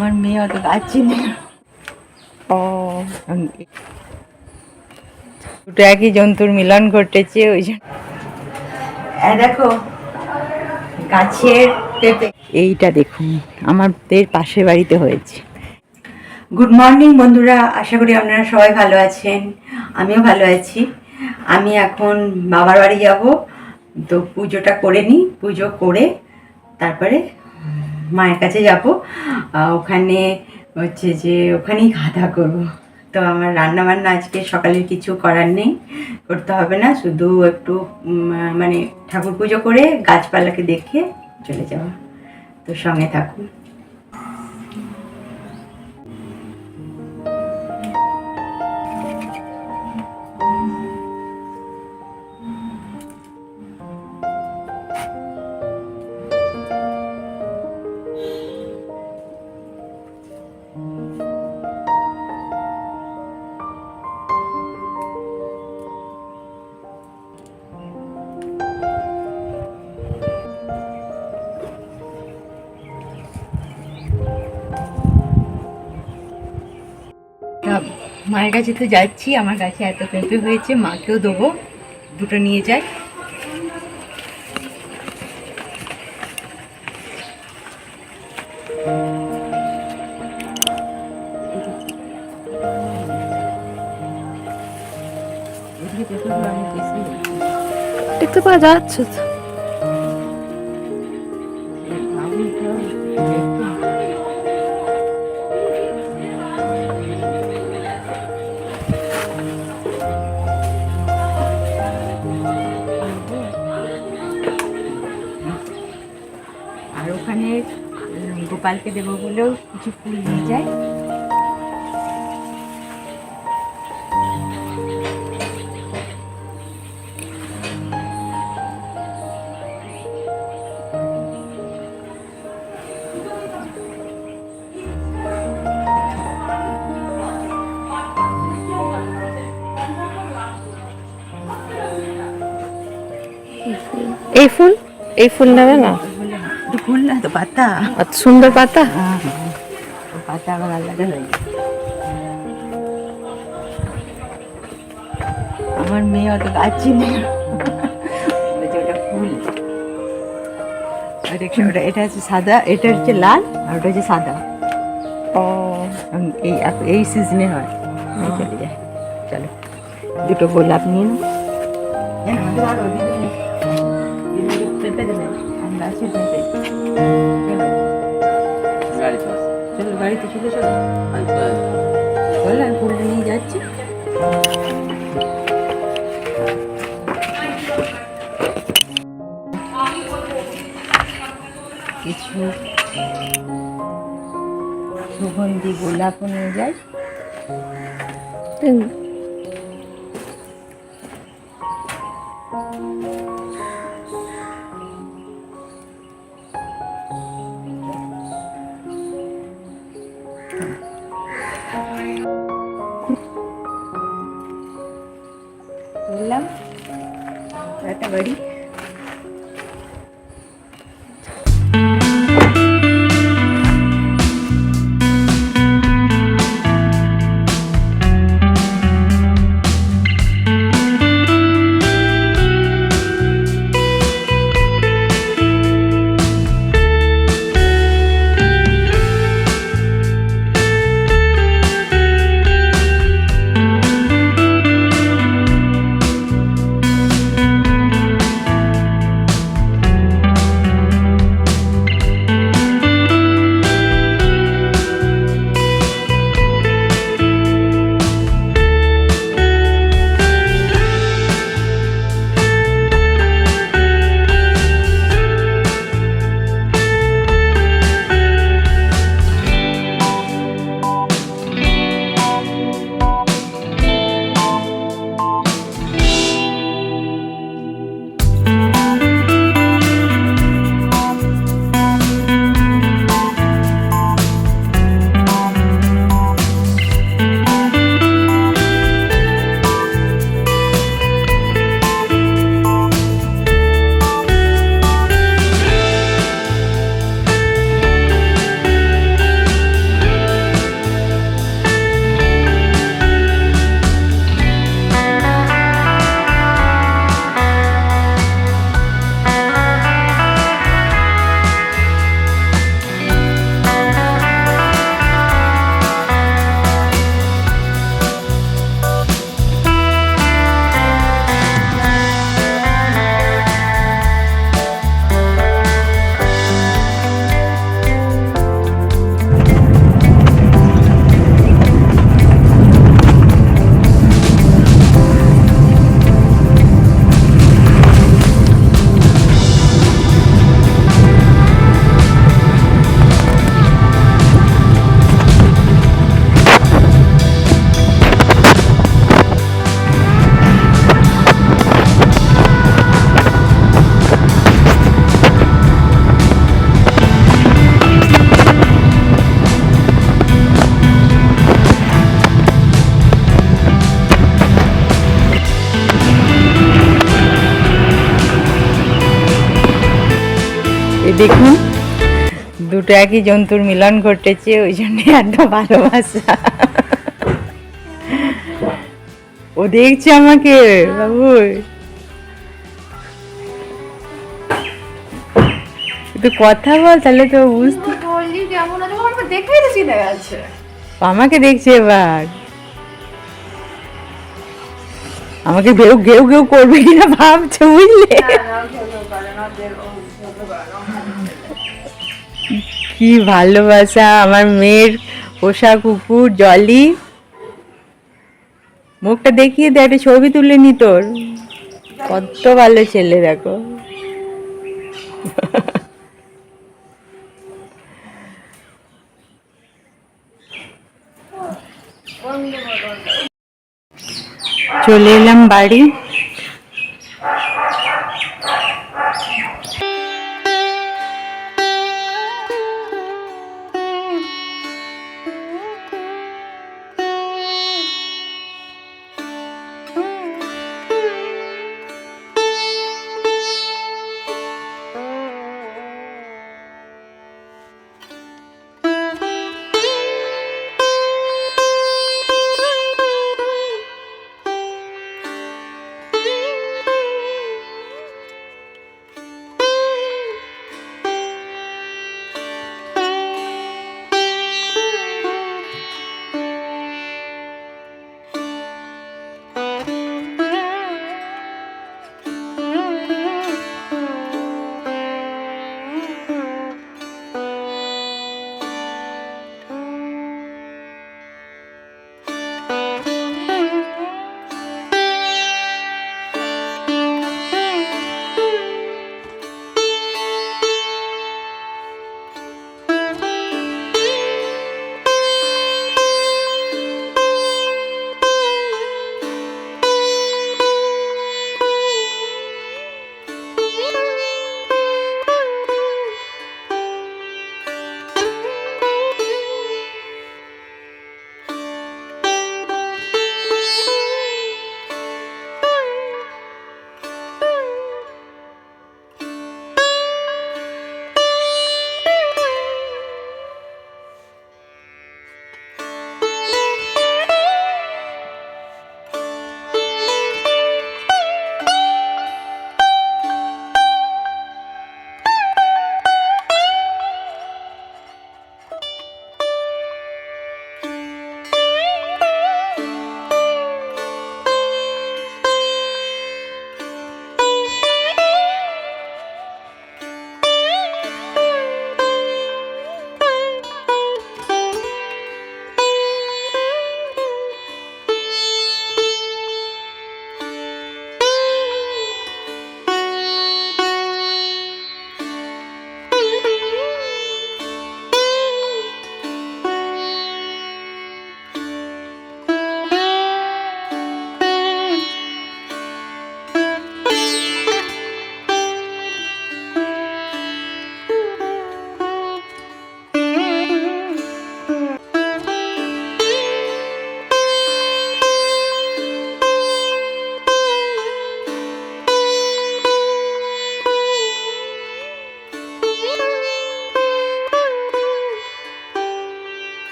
আমার মেয়ে অত গাছ চিনে না। ও দুটো একই জন্তুর মিলন ঘটেছে ওই জন্য। দেখো গাছের পেঁপে। এইটা দেখুন আমাদের পাশের বাড়িতে হয়েছে। গুড মর্নিং বন্ধুরা আশা করি আপনারা সবাই ভালো আছেন। আমিও ভালো আছি। আমি এখন বাবার বাড়ি যাব। তো পুজোটা করে নিই পুজো করে তারপরে মায়ের কাছে যাব। ওখানে হচ্ছে যে ওখানেই খাওয়া দাওয়া করব। তো আমার রান্না বান্না আজকে সকালে কিছু করার নেই, করতে হবে না। শুধু একটু মানে ঠাকুর পুজো করে গাছপালাকে দেখে চলে যাওয়া তো সঙ্গে থাকুন। মায়ের কাছে তো যাচ্ছি আমার কাছে এত পেঁপে হয়েছে মাকেও দেবো। দুটো নিয়ে যাই। দেখতে পাওয়া যাচ্ছে গোপালকে দেবো বলেও কিছু ফুল নিয়ে যায়। এই ফুল এই ফুল নেবে না? ফুল না তো পাতা। আর সুন্দর পাতা? হ্যাঁ হ্যাঁ। পাতা আলাদা হয়ে যায় আমার মেয়ে অত গাছ চিনে ওটা ফুল। ওটা এটা হচ্ছে সাদা এটা হচ্ছে লাল আর ওটা হচ্ছে সাদা। ও। এই এই সিজনে হয়। এই চলে যায়। চলো দুটো গোলাপ নিয়ে নাও। হ্যাঁ, আমাদের আর ওদিকে পেঁপে দেবে আমরা আছি পেঁপে চলো। বাড়িতে চলে নিয়ে যাচ্ছি। কিছু সুগন্ধি গোলাপও নিয়ে যাই। বললাম একটা বাড়ি দুটো একই জন্তুর মিলন ঘটেছে ওই জন্য এত ভালোবাসা। ও দেখছে আমাকে বাবু। একটু কথা বল তাহলে তো বুঝতে বললি কেমন আছে? আমার দেখেই তো চিনে গেছে আমাকে দেখছে এবার। আমাকে ঘেউ ঘেউ ঘেউ করবে কিনা ভাবছে বুঝলে? কি ভালোবাসা, আমার মেয়ের পোষা কুকুর জলি। মুখটা দেখিয়ে দে, একটা ছবি তুলে নি তোর। কত ভালো ছেলে, দেখো। চলে এলাম বাড়ি।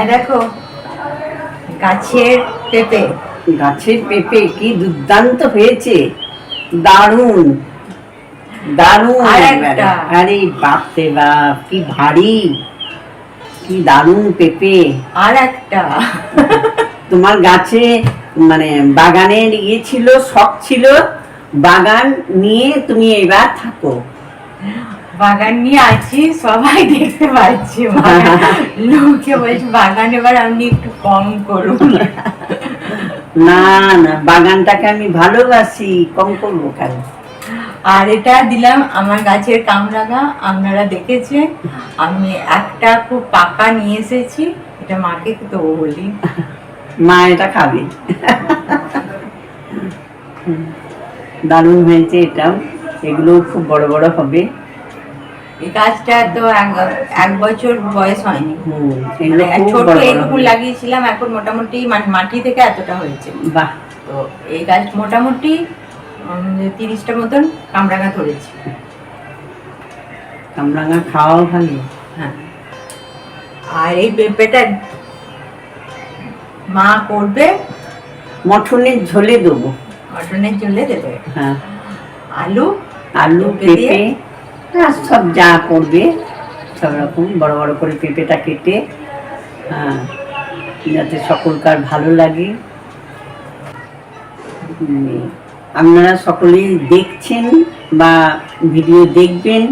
এই দেখো গাছের পেঁপে। গাছের পেঁপে কি দুর্দান্ত হয়েছে। দারুণ। দারুণ। আর বাপ কি ভারী। কি দারুণ পেঁপে। আর একটা। তোমার গাছে মানে বাগানের ইয়ে ছিল শখ ছিল বাগান নিয়ে তুমি এবার থাকো। বাগান নিয়ে আছি সবাই দেখতে পাচ্ছি। লোকে বলছে বাগান এবার আপনি একটু কম করুন। না না বাগানটাকে আমি ভালোবাসি। কম করব কেন? আর এটা দিলাম আমার গাছের কামরাঙা আপনারা দেখেছেন। আমি একটা খুব পাকা নিয়ে এসেছি এটা মাকে তো বলি। মা এটা খাবে। দারুণ হয়েছে এটাও। এগুলো খুব বড় বড় হবে। এই গাছটা তো এক- বছর বয়স হয়নি। মানে ছোট লাগিয়েছিলাম এখন মোটামুটি মানে মাটি থেকে এতটা হয়েছে। বাহ। তো এই গাছ মোটামুটি তিরিশটা মতন কামরাঙা ধরেছে। কামরাঙা খাওয়াও ভালো। হ্যাঁ। আর এই পেঁপেটা মা করবে মটনের ঝোলে দেবো। মটনের জলে দেবে। হ্যাঁ। আলু আলু? পেঁপে। আর সব যা করবে, সব রকম, বড় বড় করে পেঁপেটা কেটে হ্যাঁ যাতে সকলকার ভালো লাগে। আপনারা সকলেই দেখছেন বা ভিডিও দেখবেন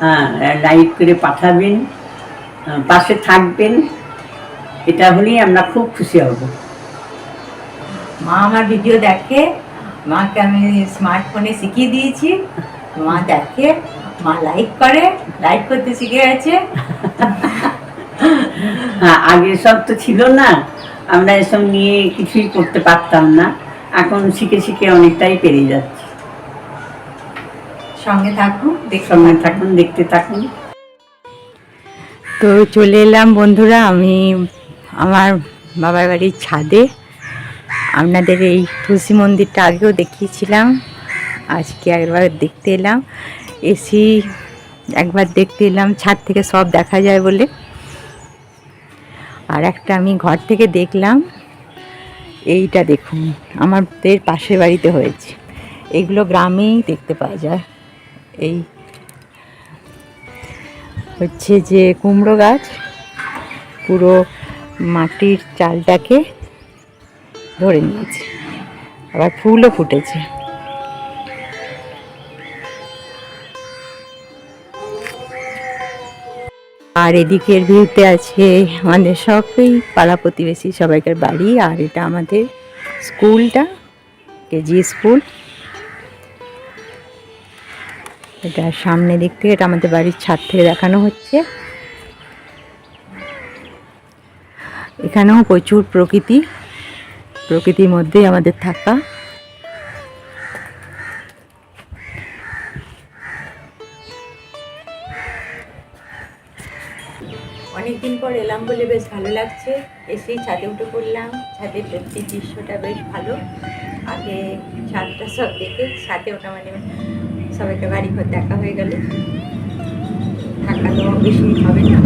হ্যাঁ লাইভ করে পাঠাবেন পাশে থাকবেন, এটা হলেই আমরা খুব খুশি হব। মা আমার ভিডিও দেখে, মাকে আমি স্মার্টফোনে শিখিয়ে দিয়েছি, মা দেখে মা লাইক করে লাইক করতে শিখে গেছে। হ্যাঁ আগে সব তো ছিল না। আমরা এসব নিয়ে কিছুই করতে পারতাম না। এখন শিখে শিখে অনেকটাই পেরে যাচ্ছি। সঙ্গে থাকুন দেখে সঙ্গে থাকুন দেখতে থাকুন। তো চলে এলাম বন্ধুরা আমি আমার বাবার বাড়ির ছাদে। আপনাদের এই তুলসী মন্দিরটা আগেও দেখিয়েছিলাম আজকে একবার দেখতে এলাম। এসি, একবার দেখতে এলাম, ছাদ থেকে সব দেখা যায় বলে। আর একটা আমি ঘর থেকে দেখলাম, এইটা দেখুন, আমাদের পাশের বাড়িতে হয়েছে। এগুলো গ্রামেই দেখতে পাওয়া যায়। এই হচ্ছে যে কুমড়ো গাছ, পুরো মাটির চালটাকে ধরে নিয়েছে। আবার ফুলও ফুটেছে। আর এদিকের ভিউতে আছে আমাদের সবই পাড়া প্রতিবেশী সবাইকার বাড়ি, আর এটা আমাদের স্কুলটা, কেজি স্কুল। এটা সামনে দিক থেকে এটা আমাদের বাড়ির ছাদ থেকে দেখানো হচ্ছে। এখানেও প্রচুর প্রকৃতি, প্রকৃতির মধ্যেই আমাদের থাকা। অনেকদিন পর এলাম বলে বেশ ভালো লাগছে। এসেই ছাদে উঠে পড়লাম। ছাদের প্রত্যেক দৃশ্যটা বেশ ভালো। আগে ছাদটা সব দেখে ছাদে ওটা মানে সবাইকে বাড়ি ঘর দেখা হয়ে গেল। থাকা তো বেশি হবে না।